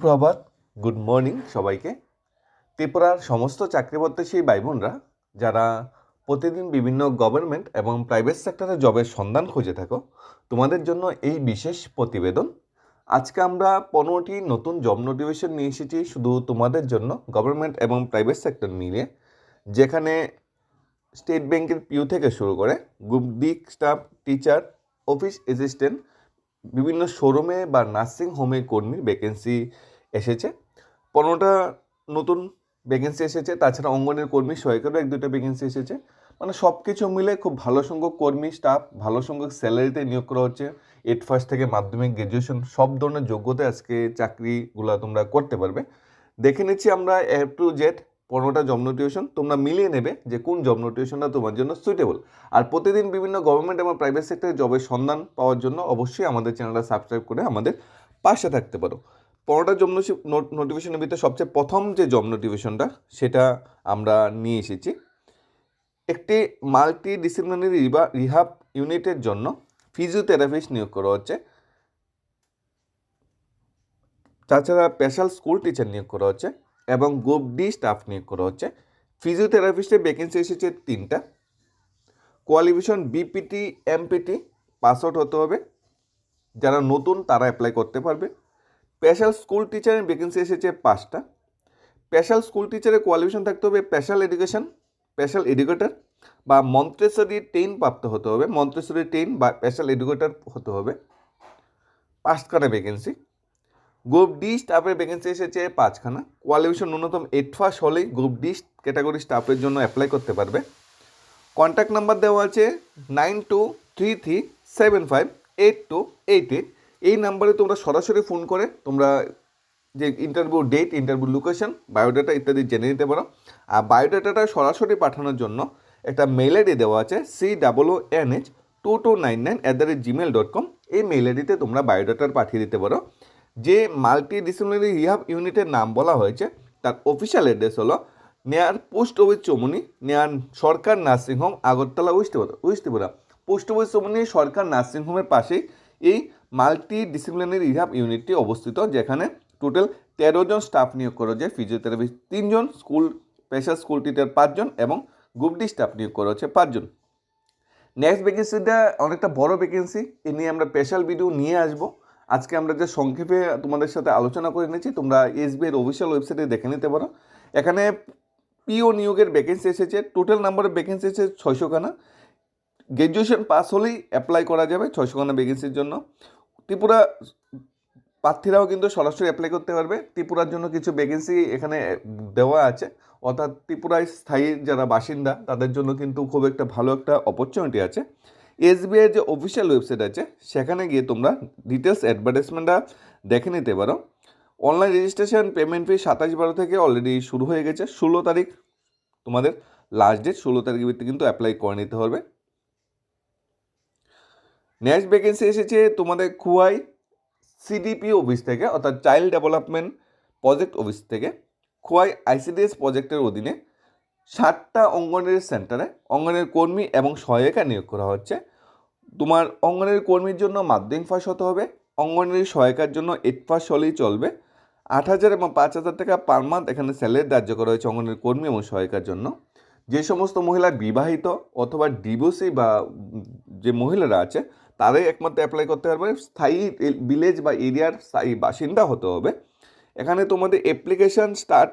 সুপ্রভাত good morning সবাইকে। ত্রিপুরার সমস্ত চাকরি প্রত্যাশী ভাই বোনরা যারা প্রতিদিন বিভিন্ন গভর্নমেন্ট এবং প্রাইভেট সেক্টরে জবের সন্ধান খুঁজে থাকো, তোমাদের জন্য এই বিশেষ প্রতিবেদন। আজকে আমরা পনেরোটি নতুন জব নোটিফিকেশন নিয়ে এসেছি শুধু তোমাদের জন্য গভর্নমেন্ট এবং প্রাইভেট সেক্টর মিলিয়ে, যেখানে স্টেট ব্যাংকের পিউ থেকে শুরু করে group D staff teacher office assistant বিভিন্ন শোরুমে বা নার্সিং হোমে কর্মীর ভ্যাকেন্সি এসেছে। পনেরোটা নতুন ভ্যাকেন্সি এসেছে, তাছাড়া অঙ্গনের কর্মী সহায়িকারও এক দুটো ভ্যাকেন্সি এসেছে। মানে সব কিছু মিলে খুব ভালো সংখ্যক কর্মী স্টাফ ভালো সংখ্যক স্যালারিতে নিয়োগ করা হচ্ছে। এইট ফার্স্ট থেকে মাধ্যমিক গ্র্যাজুয়েশন সব ধরনের যোগ্যতা আজকে চাকরিগুলো তোমরা করতে পারবে। দেখে নিচ্ছি আমরা এ টু জেড পনেরোটা জব নোটিফিকেশন তোমরা মিলিয়ে নেবে যে কোন জব নোটিফিকেশনটা তোমার জন্য সুইটেবল আর প্রতিদিন বিভিন্ন গভর্নমেন্ট এবং প্রাইভেট সেক্টরে জবের সন্ধান পাওয়ার জন্য অবশ্যই আমাদের চ্যানেলটা সাবস্ক্রাইব করে আমাদের পাশে থাকতে পারো। পনেরোটা জব নোটিফিকেশনের ভিতরে সবচেয়ে প্রথম যে জব নোটিফিকেশনটা সেটা আমরা নিয়ে এসেছি। একটি মাল্টি ডিসিপ্লিনারি রিবা রিহাব ইউনিটের জন্য ফিজিওথেরাপিস্ট নিয়োগ করা হচ্ছে। তাছাড়া স্পেশাল স্কুল টিচার নিয়োগ করা হচ্ছে এবং গ্রুপ ডি স্টাফ নিয়োগ করা হচ্ছে। ফিজিওথেরাপিস্টের ভ্যাকেন্সি এসেছে তিনটা। Qualification BPT MPT pass out হতে হবে। যারা নতুন তারা অ্যাপ্লাই করতে পারবে। স্পেশাল স্কুল টিচারের ভ্যাকেন্সি এসেছে পাঁচটা। স্পেশাল স্কুল টিচারের কোয়ালিফিকেশন থাকতে হবে স্পেশাল এডুকেশন স্পেশাল এডুকেটর বা মন্ত্রেশ্বরী টেন প্রাপ্ত হতে হবে। মন্ত্রেশ্বরী টেন বা স্পেশাল এডুকেটর হতে হবে। পাঁচখানা ভ্যাকেন্সি গ্রুপ ডি স্টাফের ভ্যাকেন্সি এসেছে পাঁচখানা। কোয়ালিফিকেশন ন্যূনতম এইট ফার্স্ট হলেই গ্রুপ ডি ক্যাটাগরি স্টাফের জন্য অ্যাপ্লাই করতে পারবে। কন্ট্যাক্ট নাম্বার দেওয়া আছে nine two three three seven five eight two eight eight এই নাম্বারে তোমরা সরাসরি ফোন করে তোমরা যে interview date interview location biodata ইত্যাদি জেনে নিতে পারো। আর বায়োডাটাটা সরাসরি পাঠানোর জন্য একটা মেল আইডি দেওয়া আছে C double O N H two two nine nine at the rate Gmail dot com এই মেল আইডিতে তোমরা বায়োডাটার পাঠিয়ে দিতে পারো। যে মাল্টি ডিসিপ্লিনারি রিহাব ইউনিটের নাম বলা হয়েছে, তার অফিসিয়াল অ্যাড্রেস হলো নেয়ার post office Chowmuhani near Sarkar nursing home Agartala west Tripura post office Chowmuhani Sarkar নার্সিংহোমের পাশেই এই মাল্টি ডিসিপ্লিনারি রিহাব ইউনিটটি অবস্থিত, যেখানে টোটাল তেরো জন স্টাফ নিয়োগ করা যায় ফিজিওথেরাপি তিনজন স্কুল স্পেশাল স্কুল টিচার পাঁচজন এবং গ্রুপ ডি স্টাফ নিয়োগ করা হচ্ছে পাঁচজন নেক্সট ভ্যাকেন্সিটা অনেকটা বড় ভ্যাকেন্সি এ নিয়ে আমরা স্পেশাল ভিডিও নিয়ে আসব। আজকে আমরা যে সংক্ষেপে তোমাদের সাথে আলোচনা করে নিয়েছি, তোমরা এসবিআইয়ের অফিসিয়াল ওয়েবসাইটে দেখে নিতে পারো। এখানে পিও নিয়োগের ভ্যাকেন্সি এসেছে টোটাল নাম্বারের ভ্যাকেন্সি এসেছে ছয়শো খানা। গ্র্যাজুয়েশন পাস হলেই অ্যাপ্লাই করা যাবে ছয়শো খানা ভ্যাকেন্সির জন্য। ত্রিপুরা প্রার্থীরাও কিন্তু সরাসরি অ্যাপ্লাই করতে পারবে। ত্রিপুরার জন্য কিছু ভ্যাকেন্সি এখানে দেওয়া আছে। অর্থাৎ ত্রিপুরায় স্থায়ী যারা বাসিন্দা, তাদের জন্য কিন্তু খুব একটা ভালো একটা অপরচুনিটি আছে। এসবিআইয়ের যে অফিসিয়াল ওয়েবসাইট আছে, সেখানে গিয়ে তোমরা ডিটেলস অ্যাডভার্টাইজমেন্টটা দেখে নিতে পারো। অনলাইন রেজিস্ট্রেশন পেমেন্ট ফি সাতাশ বারো থেকে অলরেডি শুরু হয়ে গেছে। ষোলো তারিখ তোমাদের লাস্ট ডেট ষোলো তারিখের ভিত্তি কিন্তু অ্যাপ্লাই করে নিতে হবে। নেক্সট ভ্যাকেন্সি এসেছে তোমাদের খুয়াই সিডিপি অফিস থেকে, অর্থাৎ চাইল্ড ডেভেলপমেন্ট প্রজেক্ট অফিস থেকে। খোয়াই আইসিডিএস প্রজেক্টের অধীনে ষাটটা অঙ্গনের সেন্টারে অঙ্গনের কর্মী এবং সহায়িকা নিয়োগ করা হচ্ছে। তোমার অঙ্গনের কর্মীর জন্য মাধ্যমিক পাস হতে হবে, অঙ্গনের সহায়িকার জন্য এইট পাস হলেই চলবে। আট হাজার এবং পাঁচ হাজার টাকা পার মান্থ এখানে স্যালারি ধার্য করা হয়েছে অঙ্গনের কর্মী এবং সহায়িকার জন্য। যে সমস্ত মহিলা বিবাহিত অথবা ডিভোর্সি বা যে মহিলারা আছে তারাই একমাত্র অ্যাপ্লাই করতে পারবে। স্থায়ী ভিলেজ বা এরিয়ার স্থায়ী বাসিন্দা হতে হবে। এখানে তোমাদের অ্যাপ্লিকেশান স্টার্ট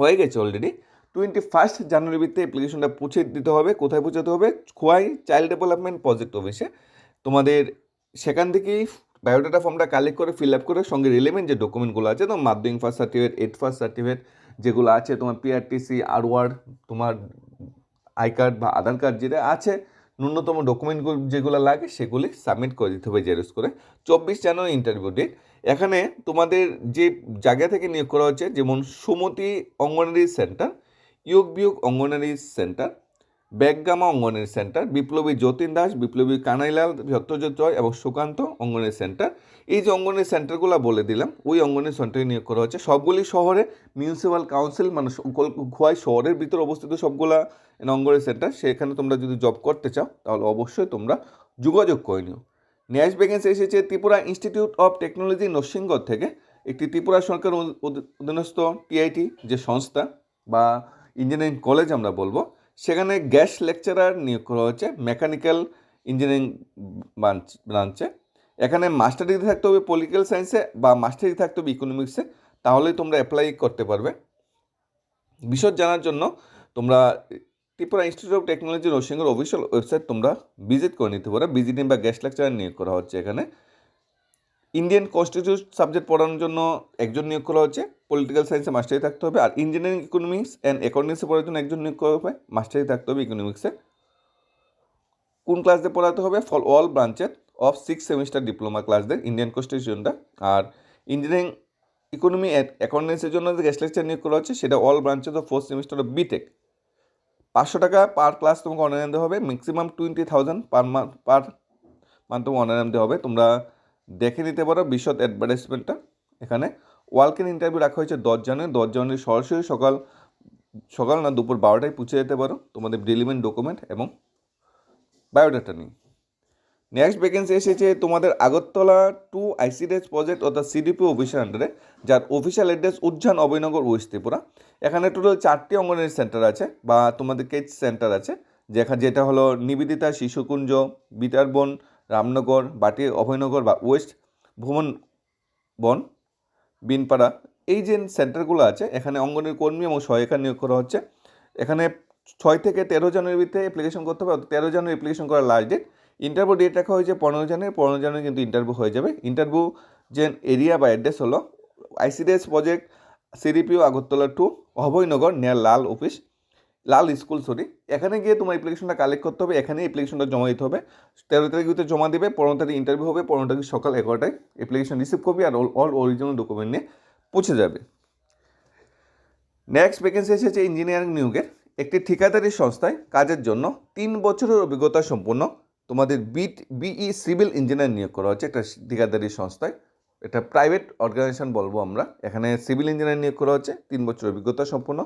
হয়ে গেছে অলরেডি টোয়েন্টি ফার্স্ট জানুয়ারি ভিত্তিতে অ্যাপ্লিকেশনটা পৌঁছে দিতে হবে। কোথায় পৌঁছাতে হবে? খোয়াই চাইল্ড ডেভেলপমেন্ট প্রজেক্ট অফিসে তোমাদের সেখান থেকেই বায়োডাটা ফর্মটা কালেক্ট করে ফিল আপ করে সঙ্গে রিলেভেন্ট যে ডকুমেন্টগুলো আছে, তোমার Madhyamik first certificate eight first certificate যেগুলো আছে, তোমার পিআরটিসি আরওয়ার্ড তোমার আই কার্ড বা আধার কার্ড যেটা আছে ন্যূনতম ডকুমেন্টগুলো যেগুলো লাগে সেগুলি সাবমিট করে দিতে হবে জেরক্স করে। চব্বিশ জানুয়ারি ইন্টারভিউ ডেট এখানে তোমাদের যে জায়গা থেকে নিয়োগ করা হচ্ছে, যেমন সুমতি অঙ্গনারী সেন্টার ইয়োগ বিয়োগ অঙ্গনারী সেন্টার ব্যাগগামা অঙ্গনের সেন্টার, বিপ্লবী যতীন দাস, বিপ্লবী কানাইলাল ভট্টাচার্য জয় এবং সুকান্ত অঙ্গনের সেন্টার। এই যে অঙ্গনারী সেন্টারগুলো বলে দিলাম, ওই অঙ্গনের সেন্টারে নিয়োগ করা হচ্ছে। সবগুলি শহরে মিউনিসিপ্যাল কাউন্সিল মানে খোয়াই শহরের ভিতর অবস্থিত সবগুলা অঙ্গনের সেন্টার। সেখানে তোমরা যদি জব করতে চাও, তাহলে অবশ্যই তোমরা যোগাযোগ করে নিও। নেক্সট ভ্যাকেন্সি এসেছে Tripura institute of technology Narsingarh থেকে। একটি ত্রিপুরা সরকার অধ- অধ- অধীনস্থ টিআইটি যে সংস্থা বা ইঞ্জিনিয়ারিং কলেজ আমরা বলব সেখানে গ্যাস লেকচারার নিয়োগ করা হচ্ছে মেকানিক্যাল ইঞ্জিনিয়ারিং ব্রাঞ্চ, ব্রাঞ্চে। এখানে মাস্টার ডিগ্রি থাকতে হবে পলিটিক্যাল সায়েন্সে বা মাস্টার ডিগ্রি থাকতে হবে ইকোনমিক্সে তাহলেই তোমরা অ্যাপ্লাই করতে পারবে। বিশদ জানার জন্য তোমরা ত্রিপুরা ইনস্টিটিউট অফ টেকনোলজি নরসিংহের অফিসিয়াল ওয়েবসাইট তোমরা ভিজিট করে নিতে পারো। ভিজিটিং বা গ্যাস লেকচার নিয়োগ করা হচ্ছে এখানে। ইন্ডিয়ান কনস্টিটিউট সাবজেক্ট পড়ানোর জন্য একজন নিয়োগ করা হচ্ছে। পলিটিক্যাল সায়েন্সে মাস্টারি থাকতে হবে, আর ইঞ্জিনিয়ারিং ইকোনমিক্স অ্যান্ড অ্যাকাউন্টেন্সি পড়ার জন্য একজন নিয়োগ করা হবে মাস্টারি থাকতে হবে ইকোনমিক্সে কোন ক্লাস দিয়ে পড়াতে হবে? ফর অল ব্রাঞ্চের of six semester diploma class দেয় ইন্ডিয়ান কনস্টিটিউশনটা আর ইঞ্জিনিয়ারিং ইকোনমি অ্যাকাউন্টেন্সির জন্য যে গেস্ট লেকচার নিয়োগ করা হচ্ছে, সেটা all branches of fourth semester of BTech পাঁচশো টাকা পার ক্লাস তোমাকে অনলাইন দিতে হবে maximum twenty thousand per month per month তোমাকে অনলাইন দিতে হবে। তোমরা দেখে নিতে পারো বিশদ অ্যাডভার্টাইজমেন্টটা এখানে। ওয়ালকেন ইন্টারভিউ রাখা হয়েছে দশ জানুয়ারি। দশ জানুয়ারি সরাসরি সকাল সকাল না, দুপুর বারোটায় পৌঁছে যেতে পারো তোমাদের ডেলিমেন্ট ডকুমেন্ট এবং বায়োডাটা নিয়ে। নেক্সট ভ্যাকেন্সি এসেছে তোমাদের আগরতলা টু আইসিডিএস প্রজেক্ট অর্থাৎ সিডিপি অফিসের আন্ডারে যার official address Ujjan Abhoynagar west Tripura এখানে টোটাল চারটি অঙ্গনওয়াড়ি সেন্টার আছে বা তোমাদের কেচ সেন্টার আছে যেখানে যেটা হলো নিবেদিতা, শিশুকুঞ্জ, বিটারবন, রামনগর, বাটি, অভয়নগর বা ওয়েস্ট ভ্রমণ বন বিনপাড়া, এই যে সেন্টারগুলো আছে, এখানে অঙ্গনের কর্মী এবং সহায়িকা নিয়োগ করা হচ্ছে। এখানে ছয় থেকে তেরো জানুয়ারিতে অ্যাপ্লিকেশন করতে হবে তেরো জানুয়ারি অ্যাপ্লিকেশন করার লাস্ট ডেট ইন্টারভিউ ডেট রাখা হয়েছে পনেরো জানুয়ারি পনেরো জানুয়ারি কিন্তু ইন্টারভিউ হয়ে যাবে। ইন্টারভিউ যে এরিয়া বা অ্যাড্রেস হলো ICDS project CDPO Agartala to Abhoynagar near Lal office লাল স্কুল, সরি। এখানে গিয়ে তোমার অ্যাপ্লিকেশনটা কালেক্ট করতে হবে, এখানেই অ্যাপ্লিকেশনটা জমা দিতে হবে। তেরো তারিখে জমা দেবে, পনেরো তারিখ ইন্টারভিউ হবে, পনেরো তারিখ সকাল এগারোটায় অ্যাপ্লিকেশন রিসিভ করবে আর অল অরিজিনাল ডকুমেন্ট নিয়ে পৌঁছে যাবে। নেক্সট ভ্যাকেন্সি এসেছে ইঞ্জিনিয়ারিং নিয়োগের। একটি ঠিকাদারি সংস্থায় কাজের জন্য তিন বছরের অভিজ্ঞতা সম্পন্ন তোমাদের বিট বিই সিভিল ইঞ্জিনিয়ার নিয়োগ করা হচ্ছে একটা ঠিকাদারি সংস্থায়। এটা প্রাইভেট অর্গানাইজেশন বলব আমরা। এখানে সিভিল ইঞ্জিনিয়ার নিয়োগ করা হচ্ছে, তিন বছর অভিজ্ঞতা সম্পন্ন।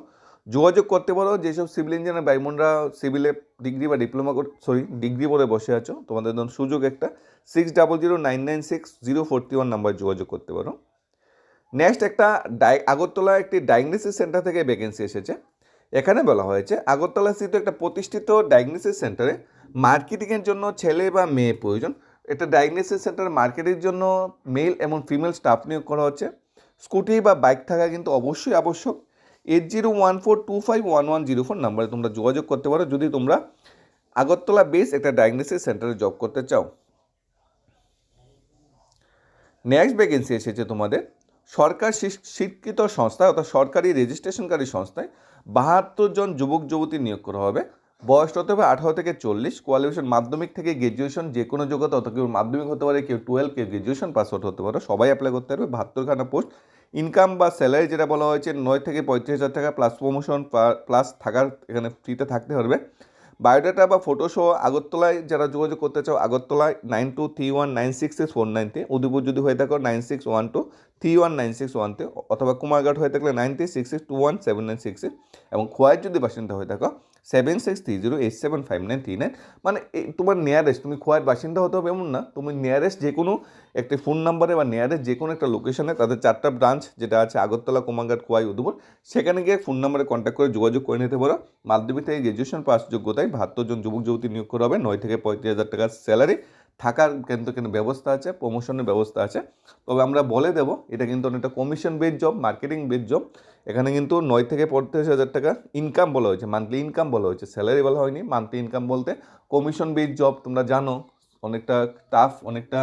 যোগাযোগ করতে পারো, যেসব সিভিল ইঞ্জিনিয়ার বাইমনরা সিভিলে ডিগ্রি বা ডিপ্লোমা সরি ডিগ্রি পরে বসে আছো, তোমাদের জন্য সুযোগ একটা six double zero nine nine six zero forty one number যোগাযোগ করতে পারো। নেক্সট একটা ডাই আগরতলা একটি ডায়াগনোসিস সেন্টার থেকে ভ্যাকেন্সি এসেছে। এখানে বলা হয়েছে, আগরতলা স্থিত একটা প্রতিষ্ঠিত ডায়াগনোসিস সেন্টারে মার্কেটিংয়ের জন্য ছেলে বা মেয়ে প্রয়োজন। এটা ডায়াগনোসিস সেন্টার মার্কেটের জন্য মেল এবং ফিমেল স্টাফ নিয়োগ করা হচ্ছে। স্কুটি বা বাইক থাকা কিন্তু অবশ্যই আবশ্যক। Eight zero one four two five one one zero four নাম্বারে তোমরা যোগাযোগ করতে পারো। যদি তোমরা আগরতলা বেস একটা ডায়াগনোসিস সেন্টারে জব করতে চাও। নেক্সট ভ্যাকেন্সি এসেছে তোমাদের। সরকার স্বী- স্বীকৃত সংস্থা অর্থাৎ সরকারি রেজিস্ট্রেশনকারী সংস্থায় বাহাত্তর জন যুবক যুবতী নিয়োগ করা হবে। বয়স হতে হবে আঠারো থেকে চল্লিশ কোয়ালিফিকেশন মাধ্যমিক থেকে গ্র্যাজুয়েশন যে কোনো যোগ্যতা অত কেউ মাধ্যমিক হতে পারে, কেউ টুয়েলভ কেউ গ্র্যাজুয়েশন পাস আউট হতে পারে, সবাই অ্যাপ্লাই করতে পারবে, বাহাত্তরখানা পোস্ট ইনকাম বা স্যালারি যেটা বলা হয়েছে, নয় থেকে পঁয়ত্রিশ হাজার টাকা প্লাস প্রমোশন প্লাস থাকার এখানে ফ্রিতে থাকতে পারবে। বায়োডাটা বা ফটো সহ আগরতলায় যারা যোগাযোগ করতে চাও, আগরতলায় nine two three one nine six six four নাইনতে Udaipur যদি হয়ে থাকো nine six one two three one nine six ওয়ানতে অথবা কুমারঘাট হয়ে থাকলে nine three six six two one seven nine six এবং খোয়াই যদি বাসিন্দা হয়ে থাকো seven six three zero eight seven five nine three nine মানে তোমার নিয়ারেস্ট তুমি খোয়ার বাসিন্দা হতে হবে এমন না। তুমি নিয়ারেস্ট যে কোনো একটি ফোন নাম্বারে বা নিয়ারেস্ট যে কোনো একটা লোকেশনে তাদের চারটা ব্রাঞ্চ যেটা আছে আগরতলা, কুমারঘাট, খোয়াই উদুপুর সেখানে গিয়ে ফোন নাম্বারে কন্ট্যাক্ট করে যোগাযোগ করে নিতে পারো। মাধ্যমিক থেকে গ্র্যাজুয়েশন পাস যোগ্যতায় বাহাত্তর জন যুবক যুবতী নিয়োগ করা হবে। নয় থেকে পঁয়ত্রিশ হাজার টাকার স্যালারি থাকার কিন্তু কিন্তু ব্যবস্থা আছে প্রমোশনের ব্যবস্থা আছে। তবে আমরা বলে দেবো, এটা কিন্তু অনেকটা commission based job marketing based job এখানে কিন্তু নয় থেকে পঁয়ত্রিশ হাজার টাকা ইনকাম বলা হয়েছে মান্থলি ইনকাম বলা হয়েছে। স্যালারি বলা হয়নি মান্থলি ইনকাম বলতে কমিশন বেড জব তোমরা জানো, অনেকটা টাফ অনেকটা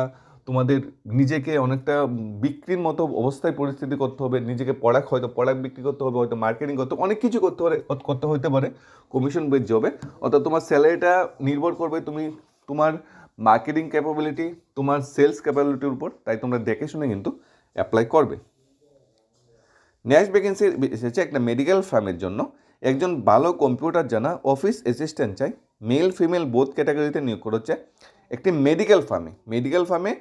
তোমাদের নিজেকে অনেকটা বিক্রির মতো অবস্থায় পরিস্থিতি করতে হবে, নিজেকে প্রোডাক্ট হয়তো প্রোডাক্ট বিক্রি করতে হবে, হয়তো মার্কেটিং করতে অনেক কিছু করতে পারে, করতে হতে পারে কমিশন বেস জবে অর্থাৎ তোমার স্যালারিটা নির্ভর করবে তুমি তোমার মার্কেটিং ক্যাপাবিলিটি তোমার সেলস ক্যাপাবিলিটির উপর, তাই তোমরা দেখে শুনে কিন্তু অ্যাপ্লাই করবে। নেক্সট ভ্যাকেন্সি এসেছে একটা মেডিকেল ফার্মের জন্য। একজন ভালো কম্পিউটার জানা অফিস অ্যাসিস্ট্যান্ট চাই মেল ফিমেল বোথ ক্যাটাগরিতে নিয়োগ করা হচ্ছে একটি মেডিকেল ফার্মে মেডিকেল ফার্মে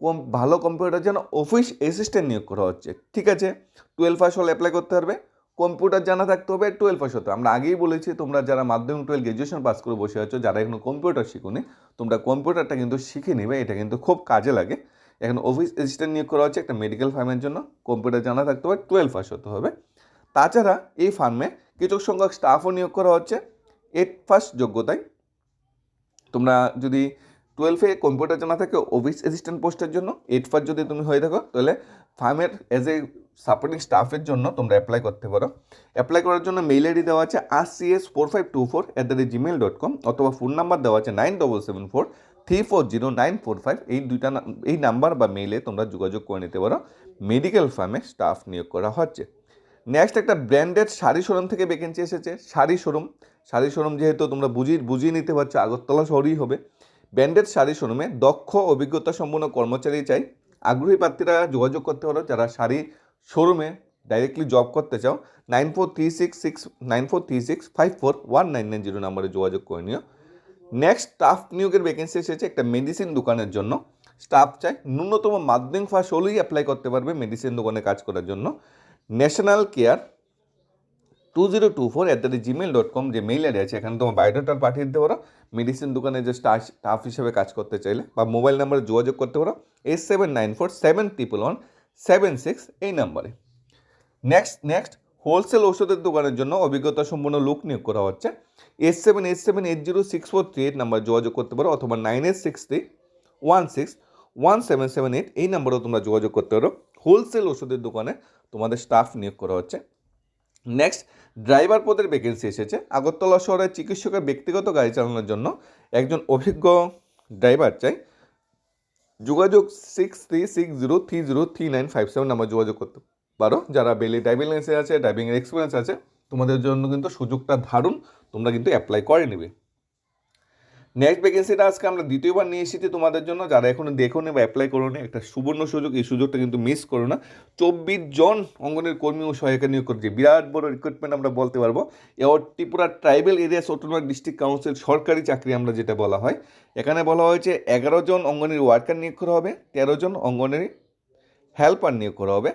কম, ভালো কম্পিউটার জানা অফিস অ্যাসিস্ট্যান্ট নিয়োগ করা হচ্ছে। ঠিক আছে টুয়েলভ পাস হলে অ্যাপ্লাই করতে পারবে। কম্পিউটার জানা থাকতে হবে টুয়েলভ পাস হতে আমরা আগেই বলেছি, তোমরা যারা মাধ্যমিক টুয়েলভ গ্র্যাজুয়েশন পাস করে বসে আছো, যারা এখনও কম্পিউটার শিখুনি, তোমরা কম্পিউটারটা কিন্তু শিখে নেবে, এটা কিন্তু খুব কাজে লাগে। এখন অফিস অ্যাসিস্ট্যান্ট নিয়োগ করা হচ্ছে একটা মেডিকেল ফার্মের জন্য, কম্পিউটার জানা থাকতে হবে টুয়েলভ পাস হতে হবে। তাছাড়া এই ফার্মে কিছু সংখ্যক স্টাফও নিয়োগ করা হচ্ছে এইট ফার্স্ট যোগ্যতায়। তোমরা যদি টুয়েলভে কম্পিউটার জানা থাকে অফিস অ্যাসিস্ট্যান্ট পোস্টের জন্য এইট ফার্স্ট যদি তুমি হয়ে থাকো, তাহলে ফার্মের এজ এ সাপোর্টিং স্টাফের জন্য তোমরা অ্যাপ্লাই করতে পারো। অ্যাপ্লাই করার জন্য মেইল আইডি দেওয়া আছে আর C S four five two four at the rate Gmail dot com অথবা ফোন নাম্বার দেওয়া আছে nine double seven four three four zero nine four five এই দুইটা এই নাম্বার বা মেইলে তোমরা যোগাযোগ করে নিতে পারো। মেডিকেল ফার্মে স্টাফ নিয়োগ করা হচ্ছে। নেক্সট একটা ব্র্যান্ডেড শাড়ি শোরুম থেকে ভ্যাকেন্সি এসেছে, শাড়ি শোরুম শাড়ি শোরুম যেহেতু তোমরা বুঝিয়ে বুঝিয়ে নিতে পারছ, আগরতলা শহরেই হবে। ব্র্যান্ডেড শাড়ি শোরুমে দক্ষ অভিজ্ঞতা সম্পন্ন কর্মচারী চাই। আগ্রহী প্রার্থীরা যোগাযোগ করতে পারো। যারা শাড়ি শোরুমে ডাইরেক্টলি জব করতে চাও nine four three six six nine four three six five four one nine nine zero নাম্বারে যোগাযোগ করে নিও। নেক্সট স্টাফ নিয়োগের ভ্যাকেন্সি এসেছে একটা মেডিসিন দোকানের জন্য। স্টাফ চাই ন্যূনতম মাধ্যমিক ফার্স্ট হলেই অ্যাপ্লাই করতে পারবে মেডিসিন দোকানে কাজ করার জন্য। National care two zero two four at the rate Gmail dot com যে মেইল আইডি আছে, এখানে তোমার বায়োডাটা পাঠিয়ে দিতে পারো। মেডিসিন দোকানে যে স্টাফ স্টাফ হিসেবে কাজ করতে চাইলে বা মোবাইল নাম্বারে যোগাযোগ করতে পারো eight seven nine four seven triple one seven six এই নাম্বারে নেক্সট নেক্সট হোলসেল ওষুধের দোকানের জন্য অভিজ্ঞতা সম্পন্ন লোক নিয়োগ করা হচ্ছে। Eight seven eight seven eight zero six four three eight number যোগাযোগ করতে পারো অথবা nine eight six three one six one seven seven eight এই নাম্বারেও তোমরা যোগাযোগ করতে পারো। হোলসেল ওষুধের দোকানে তোমাদের স্টাফ নিয়োগ করা হচ্ছে। নেক্সট ড্রাইভার পদের ভ্যাকেন্সি এসেছে। আগরতলা শহরে চিকিৎসকের ব্যক্তিগত গাড়ি চালানোর জন্য একজন অভিজ্ঞ ড্রাইভার চাই। যোগাযোগ six three six zero three zero three nine five seven number যোগাযোগ করতে পারো। যারা বেলি ড্রাইভিং লাইসেন্স আছে ড্রাইভিং এক্সপিরিয়েন্স আছে, তোমাদের জন্য কিন্তু সুযোগটা ধারুন তোমরা কিন্তু অ্যাপ্লাই করে নেবে। নেক্সট ভ্যাকেন্সিটা আজকে আমরা দ্বিতীয়বার নিয়ে এসেছি তোমাদের জন্য। যারা এখনও দেখো বা অ্যাপ্লাই করো একটা সুবর্ণ সুযোগ, এই সুযোগটা কিন্তু মিস করো না। চব্বিশ জন অঙ্গনের কর্মী ও সহায়িকা নিয়োগ করছে। বিরাট বড় রিক্রুটমেন্ট আমরা বলতে পারব। এবার Tripura tribal area autonomous district council সরকারি চাকরি আমরা যেটা বলা হয়। এখানে বলা হয়েছে এগারো জন অঙ্গনের ওয়ার্কার নিয়োগ করা হবে, তেরো জন অঙ্গনের হেল্পার নিয়োগ করা হবে।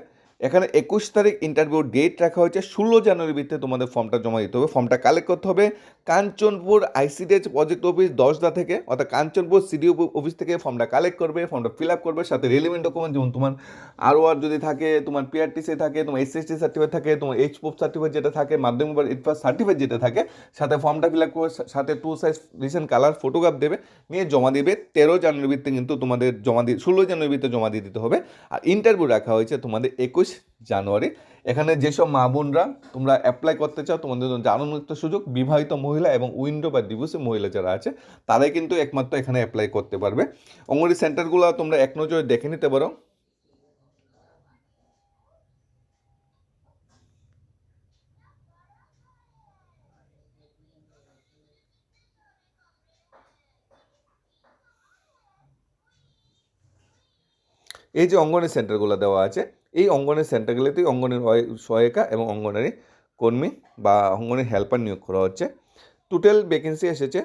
এখানে একুশ তারিখ ইন্টারভিউ ডেট রাখা হয়েছে। ষোলো জানুয়ারির ভিতরে তোমাদের ফর্মটা জমা দিতে হবে। ফর্মটা কালেক্ট করতে হবে। Kanchanpur ICDS project office Dasda থেকে, অর্থাৎ কাঞ্চনপুর সিডিও অফিস থেকে ফর্মটা কালেক্ট করবে ফর্মটা ফিল আপ করবে। সাথে রেলিভেন্ট ডকুমেন্ট যেমন তোমার আর আর যদি থাকে, তোমার পিআরটিসি থাকে, তোমার এস এসএসটি সার্টিফিকেট থাকে, তোমার এইচ পোপ সার্টিফিকেট যেটা থাকে, মাধ্যমিক বা এইট সার্টিফিকেট যেটা থাকে, সাথে ফর্মটা ফিল আপ করে সাথে two size recent colour photograph দেবে, নিয়ে জমা দেবে। তেরো জানুয়ারির ভিত্তিতে কিন্তু তোমাদের জমা দিয়ে, ষোলো জানুয়ারির ভিতরে জমা দিয়ে দিতে হবে। আর ইন্টারভিউ রাখা হয়েছে তোমাদের একুশ জানুয়ারি। এখানে যেসব মা বোনরা তোমরা অ্যাপ্লাই করতে চাও, তোমাদের জন্য জানুন্মুক্ত সুযোগ, বিবাহিত মহিলা এবং উইন্ডো বা ডিভোর্সি মহিলা যারা আছে, তারাই কিন্তু একমাত্র এখানে অ্যাপ্লাই করতে পারবে। অঙ্গনওয়াড়ি সেন্টারগুলো তোমরা এক নজরে দেখে নিতে পারো। এই যে অঙ্গনের সেন্টারগুলো দেওয়া আছে এই অঙ্গনের সেন্টারগুলোতেই অঙ্গনের সহায়িকা এবং অঙ্গনারী কর্মী বা অঙ্গনের হেল্পার নিয়োগ করা হচ্ছে। টোটাল ভ্যাকেন্সি এসেছে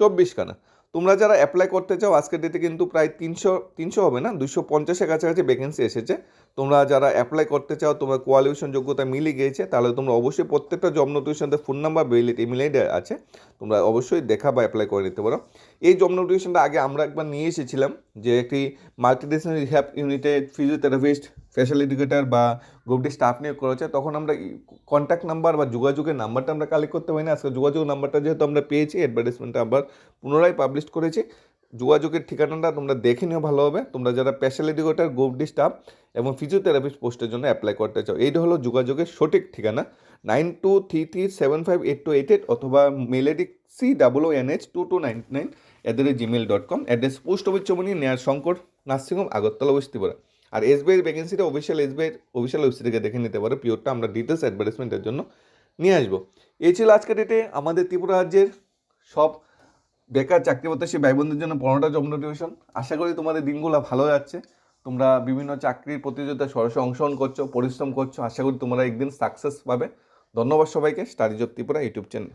চব্বিশখানা। তোমরা যারা অ্যাপ্লাই করতে চাও, আজকের ডেটে কিন্তু প্রায় তিনশো তিনশো হবে না? দুশো পঞ্চাশের কাছাকাছি ভ্যাকেন্সি এসেছে। তোমরা যারা অ্যাপ্লাই করতে চাও, তোমার কোয়ালিফিকেশন যোগ্যতা মিলে গিয়েছে, তাহলে তোমরা অবশ্যই প্রত্যেকটা জব নোটিফিকেশনতে ফোন নাম্বার বেলিট ইমেল আইডি আছে। তোমরা অবশ্যই দেখা বা অ্যাপ্লাই করে নিতে পারো। এই জব নোটিফিকেশনটা আগে আমরা একবার নিয়ে এসেছিলাম যে একটি মাল্টিডিসিপ্লিনারি রিহ্যাব ইউনিটে ফিজিওথেরাপিস্ট স্পেশাল এডুকেটার বা গ্রুপটি স্টাফ নিয়োগ করা হচ্ছে। তখন আমরা কন্ট্যাক্ট নাম্বার বা যোগাযোগের নাম্বারটা আমরা কালেক্ট করতে পারি না আজকে যোগাযোগ নাম্বারটা যেহেতু আমরা পেয়েছি অ্যাডভার্টাইজমেন্টটা আবার পুনরায় পাবলিশ করেছি। যোগাযোগের ঠিকানাটা তোমরা দেখে নিও ভালোভাবে তোমরা যারা স্পেশাল গ্রুপ ডি স্টাফ এবং ফিজিওথেরাপিস্ট পোস্টের জন্য অ্যাপ্লাই করতে চাও, এইটা হলো যোগাযোগের সঠিক ঠিকানা। Nine two three three seven five eight two eight eight অথবা mail C double N H two two nine nine at the rate Gmail dot com address post office near Shankar nursing home Agartala west Tripura আর এসবিআইয়ের ভ্যাকেন্সিটা official এসবিআইয়ের official website দেখে নিতে পারো। পিওরটা আমরা details অ্যাডভার্টাইজমেন্টের জন্য নিয়ে আসব। এই ছিল আজকের ডেটে আমাদের ত্রিপুরা রাজ্যের সব বেকার চাকরি প্রত্যাশী ভাই বোনদের জন্য পনেরোটা জব নোটিফিকেশন আশা করি তোমাদের দিনগুলো ভালো যাচ্ছে। তোমরা বিভিন্ন চাকরির প্রতিযোগিতায় সরাসরি অংশগ্রহণ করছ, পরিশ্রম করছ। আশা করি তোমরা একদিন সাকসেস পাবে। ধন্যবাদ সবাইকে। Study job Tripura YouTube channel